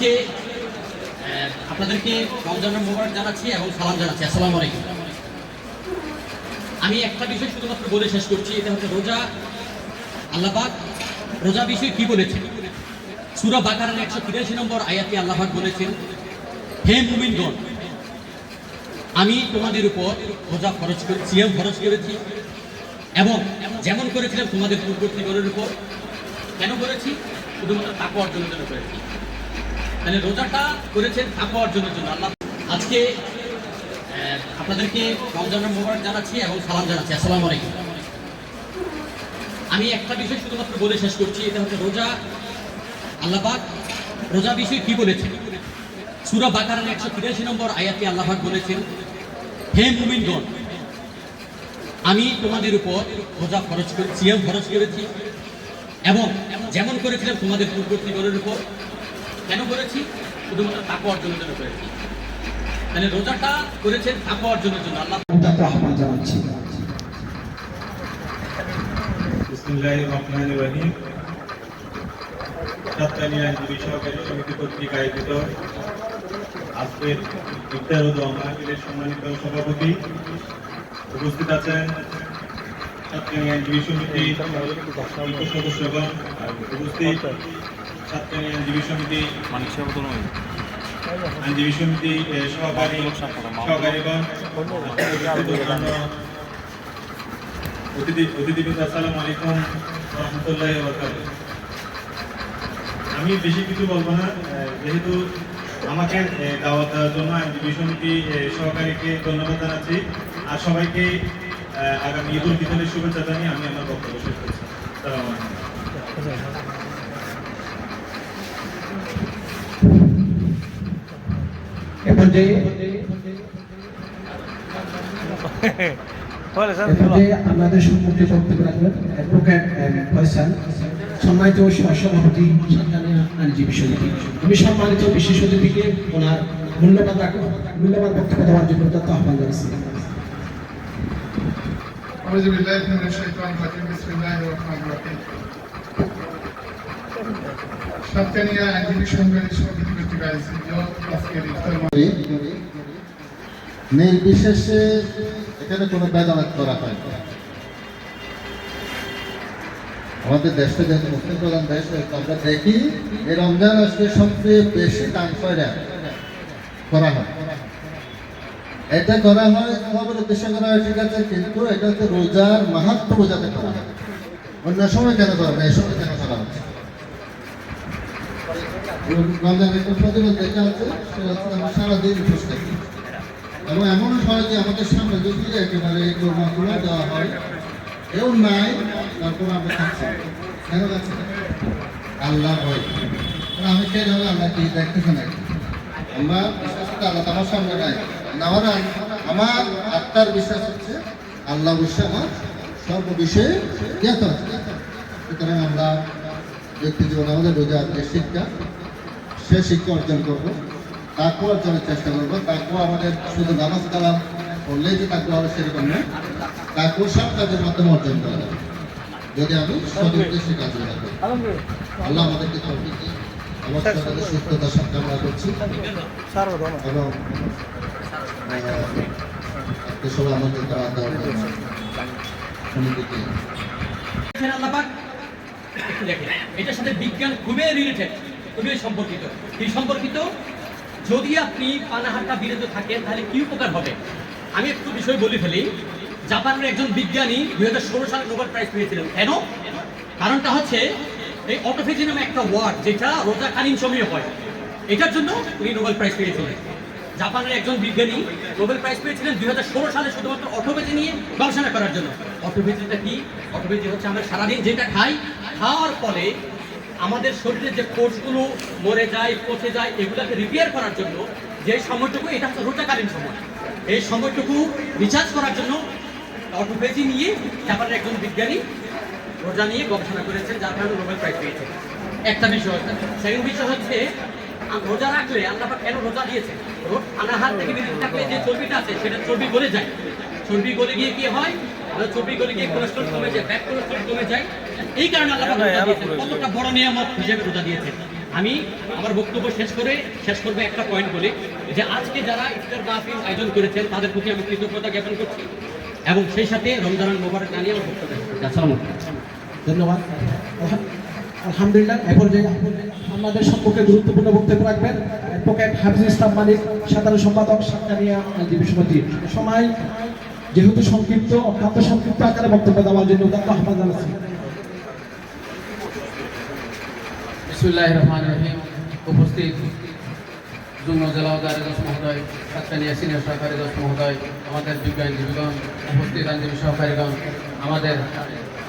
আজকে আপনাদেরকে রমজানের মোবারক জানাচ্ছি এবং সালাম জানাচ্ছি। আসসালামু আলাইকুম। আমি একটা বিষয় শুধুমাত্র বলে শেষ করছি, এটা হচ্ছে রোজা। আল্লাহবাক রোজা বিষয়ে কি বলেছেন? সুরা বাকারের একশো তিরাশি নম্বর আয়াতে আল্লাহাক বলেছেন, হে মুমিনগণ, আমি তোমাদের উপর রোজা খরচ করে, সিয়াম খরচ করেছি এবং যেমন করেছিলাম তোমাদের পূর্ববর্তীগণের উপর, কেন করেছি? শুধুমাত্র তাকু অর্জনের জন্য করেছি। তাহলে রোজাটা করেছেন তাকু অর্জনের জন্য। আল্লাহ আজকে আপনাদেরকে রমজানের মোবারক জানাচ্ছি এবং সালাম জানাচ্ছি। আসসালামু আলাইকুম। আমি একটা বিষয় শুধুমাত্র বলে শেষ করছি, এটা হচ্ছে রোজা। আল্লাহবাক রোজা বিষয়ে কি বলেছেন? সুরা বাকারের একশো তিরাশি নম্বর আয়াতে আল্লাহাক বলেছেন, হে মুমিনগণ, আমি তোমাদের উপর রোজা খরচ করে, সিয়াম খরচ করেছি এবং যেমন করেছিলাম তোমাদের পূর্ববর্তীগণের উপর কেন করেছি? শুধুমাত্র তাকু অর্জনের জন্য করেছি। তাহলে রোজাটা করেছেন তাকু অর্জনের জন্য আল্লাহ আহ্বান জানাচ্ছি। বিসমিল্লাহির রহমানির রহিম। সাতকানিয়া আইনজীবী সহকারী সমিতি কর্তৃক আয়োজিত আজকের ইফতার ও দোয়া মাহফিলের সম্মানিত সভাপতি উপস্থিত আছেন সাতকানিয়া আইনজীবী সমিতি সদস্যগণ উপস্থিত। সাতকানিয়া আইনজীবী সমিতি আইনজীবী সমিতি সহকারী সহকারীগণ অতিথি অতিথিবৃন্দ আসসালামু আলাইকুম রহমতুল্লাহ আমি বেশি কিছু বলব না যেহেতু আমাকে দাওয়াত দেওয়ার জন্য আইনজীবী সমিতি সহকারীকে ধন্যবাদ জানাচ্ছি। আর সবাইকে আগামী ঈদ উল ফিতরের শুভেচ্ছা জানিয়ে আমি আমার বক্তব্য শেষ করছি। আসসালামু আলাইকুম এ পর্যায়ে বলে স্যার এ পর্যায়ে আমাদের সম্মুখে বক্তব্য রাখবেন অ্যাডভোকেট এম, ফয়সাল সম্মানিত সহসভাপতি সাতকানিয়া আইনজীবী সমিতি আমি সম্মানিত বিশেষ অতিথিকে ওনার মূল্যবান রাখ- মূল্যবান বক্তব্য দেওয়ার জন্য তথ্য আহ্বান জানাচ্ছি أعوذ بالله من الشيطان الرجيم بسم الله الرحمن الرحيم সাতকানিয়া আইনজীবী সংঘের ইফতার নির্বিশেষে এখানে কোনো বেদানাত করা হয় আমাদের দেশটা যেহেতু মুসলিম প্রধান দেশ আমরা দেখি এই রমজান আজকে সবচেয়ে বেশি দান করে হয়। এটা করা হয় সবার উদ্দেশ্য করা হয়, ঠিক আছে, কিন্তু এটা হচ্ছে রোজার মাহাত্ম বোঝাতে করা হয়। অন্য সময় কেন করা হয় এই সময় কেন করা হচ্ছে দেখা হচ্ছে আমরা সারাদিন থাকি। এবং এমন হয় যে আমাদের সামনে যদি একেবারে এই কোরবানগুলো দেওয়া হয়। কেউ নাই তারপর আমরা খাচ্ছি কেন খাচ্ছি আল্লাহ ভয় আমি কে যাবে আল্লাহ কি দেখতেছে নাকি আমরা বিশ্বাস করতে আল্লাহ আমার সামনে নাই। না, আমার আমার আত্মার বিশ্বাস হচ্ছে আল্লাহ অবশ্যই আমার সর্ব বিষয়ে জ্ঞাত আছে। সুতরাং আমরা ব্যক্তি জীবনে আমাদের রোজার যে শিক্ষা সে শিক্ষা অর্জন করব, তাকেও অর্জনের চেষ্টা করব, তাকেও আমাদের শুধু নামাজ কালাম করলেই যে তাকে হবে সেরকম নয় তাকেও সব কাজের মাধ্যমে অর্জন করা যাবে। যদি আমি সদ উদ্দেশ্যে কাজ করি আল্লাহ আমাদেরকে অবশ্যই সুস্থতা সব কামনা করছি। এবং এটার সাথে বিজ্ঞান খুবই রিলেটেড খুবই সম্পর্কিত। কি সম্পর্কিত, যদি আপনি পানাহারটা বিরত থাকেন, তাহলে কি উপকার হবে? আমি একটু বিষয় বলে ফেলি। জাপানের একজন বিজ্ঞানী দুই হাজার ষোলো সালে নোবেল প্রাইজ পেয়েছিলেন। কেন? কারণটা হচ্ছে, এই অটোফেজি নামে একটা ওয়ার্ড যেটা রোজাকালীন সময়ে হয়। এটার জন্য উনি নোবেল প্রাইজ পেয়েছিলেন। জাপানের একজন বিজ্ঞানী নোবেল প্রাইজ পেয়েছিলেন দুই হাজার ষোলো সালে শুধুমাত্র অটোপেজি নিয়ে গবেষণা করার জন্য। অটোপেজিটা কি? অটোপেজি হচ্ছে আমরা সারাদিন যেটা খাই, খাওয়ার ফলে আমাদের শরীরে যে কোষগুলো মরে যায়, পচে যায়, এগুলোকে রিপেয়ার করার জন্য যে সময়টুকু, এটা হচ্ছে রোজাকালীন সময়। এই সময়টুকু রিচার্জ করার জন্য অটোপেজি নিয়ে জাপানের একজন বিজ্ঞানী রোজা নিয়ে গবেষণা করেছেন, যার কারণে নোবেল প্রাইজ পেয়েছেন। একটা বিষয় সেকেন্ড বিষয় হচ্ছে রোজা রাখলে আল্লাহ কেন রোজা দিয়েছে আনাহার থেকে বিরত থাকলে যে চর্বিটা আছে, সেটা চর্বি গলে যায়। চর্বি গলে গিয়ে কি হয়? চর্বি গলে গিয়ে কোলেস্ট্রল কমে যায় ব্যাড কোলেস্ট্রল কমে যায়। এই কারণে আল্লাহ পাক রোজা দিয়েছেন কতটা বড় নিয়ামত হিসেবে রোজা দিয়েছেন। আমি আমার বক্তব্য শেষ করে শেষ করব একটা পয়েন্ট বলে যে আজকে যারা ইফতার মাহফিল আয়োজন করেছেন তাদের প্রতি আমি কৃতজ্ঞতা জ্ঞাপন করছি। এবং সেই সাথে রমজান মোবারক জানিয়ে আমার বক্তব্য ধন্যবাদ। আলহাম- আলহামদুলিল্লাহ এরপর যে আমাদের সম্পর্কে গুরুত্বপূর্ণ বক্তব্য রাখবেন অ্যাডভোকেট হাফিজ ইসলাম মালিক সাধারণ সম্পাদক সাতকানিয়া আইনজীবী সমিতি সময় যেহেতু সংক্ষিপ্ত অত্যন্ত সংক্ষিপ্ত আকারে বক্তব্য দেওয়ার জন্য আহ্বান জানাচ্ছি বিসমুল্লাহ রহমান রহিম। উপস্থিত যুগ্ম জেলা আদালত মহোদয় সাতকানিয়া সিনিয়র সহকারী দশ মহোদয়, আমাদের বিজ্ঞ আইনজীবীগণ উপস্থিত আইনজীবী সহকারীগণ, আমাদের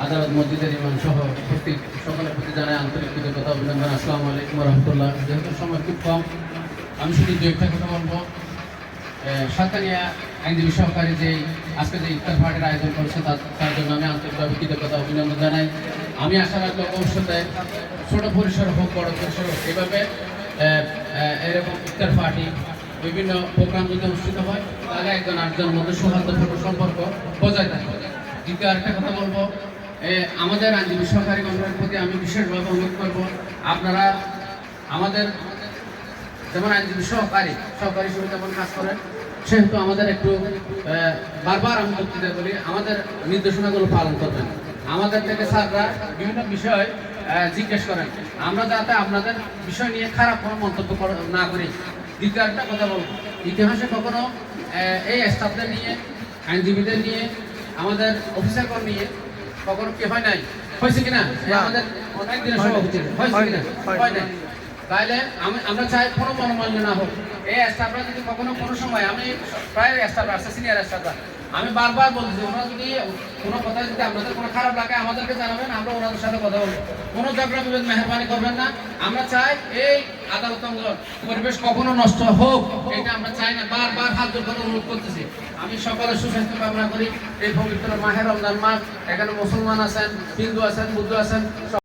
আদালত মসজিদের ইমান সহ উপস্থিত সকলের প্রতি জানাই আন্তরিক কৃতজ্ঞতা, অভিনন্দন, আসসালামু আলাইকুম রহমতুল্লাহ। যেহেতু সময় খুব কম, আমি শুধু দু একটা কথা বলব। সাতকানিয়া আইনজীবী সহকারী যে আজকে যে ইফতার পার্টির আয়োজন করেছে, তার জন্য আমি আন্তরিকভাবে কৃতজ্ঞতা, অভিনন্দন জানাই। আমি আশা রাখব ভবিষ্যতে ছোট পরিসর হোক, বড় পরিসর হোক, এভাবে এরকম ইফতার পার্টি, বিভিন্ন প্রোগ্রাম যদি অনুষ্ঠিত হয়, তাহলে একজন আরেকজনের মধ্যে সৌহার্দ্যপূর্ণ সম্পর্ক বজায় থাকে দ্বিতীয় আরেকটা কথা বলব আমাদের আইনজীবী সহকারী গণের প্রতি আমি বিশেষভাবে অনুরোধ করব, আপনারা আমাদের যেমন আইনজীবী সহকারী সহকারী হিসেবে যেমন কাজ করেন সেহেতু আমাদের একটু বারবার আমি বক্তৃতা বলি আমাদের নির্দেশনাগুলো পালন করবেন। আমাদের থেকে স্যাররা বিভিন্ন বিষয় জিজ্ঞেস করেন। আমরা যাতে আপনাদের বিষয় নিয়ে খারাপ কোনো মন্তব্য না করি। দ্বিতীয় একটা কথা বলব ইতিহাসে কখনো এই স্টাফদের নিয়ে আইনজীবীদের নিয়ে আমাদের অফিসারগণ নিয়ে কখনো কি হয় নাই? হয়েছে কিনা? আমাদের অনেক দিনের সভাপতি হয়েছে কিনা? হয় নাই। তাহলে আমি, আমরা চাই কোনো মনোমান্য না হোক। এই স্টাফরা যদি কখনো কোনো সময়, আমি প্রায় স্টাফরা আছে সিনিয়র স্টাফরা আমি বারবার বলছি ওরা যদি কোনো কথা যদি আপনাদের কোনো খারাপ লাগে, আমাদেরকে জানাবেন, আমরা ওনাদের সাথে কথা বলব। কোনো ঝগড়া বিভেদ মেহরবানি করবেন না। আমরা চাই এই আদালত পরিবেশ কখনো নষ্ট হোক, এটা আমরা চাই না। বারবার হাত জোর করে অনুরোধ করতেছি। আমি সকলের সুস্বাস্থ্য কামনা করি। এই পবিত্র মাহের রমজান মাস, এখানে মুসলমান আছেন, হিন্দু আছেন, বুদ্ধ আছেন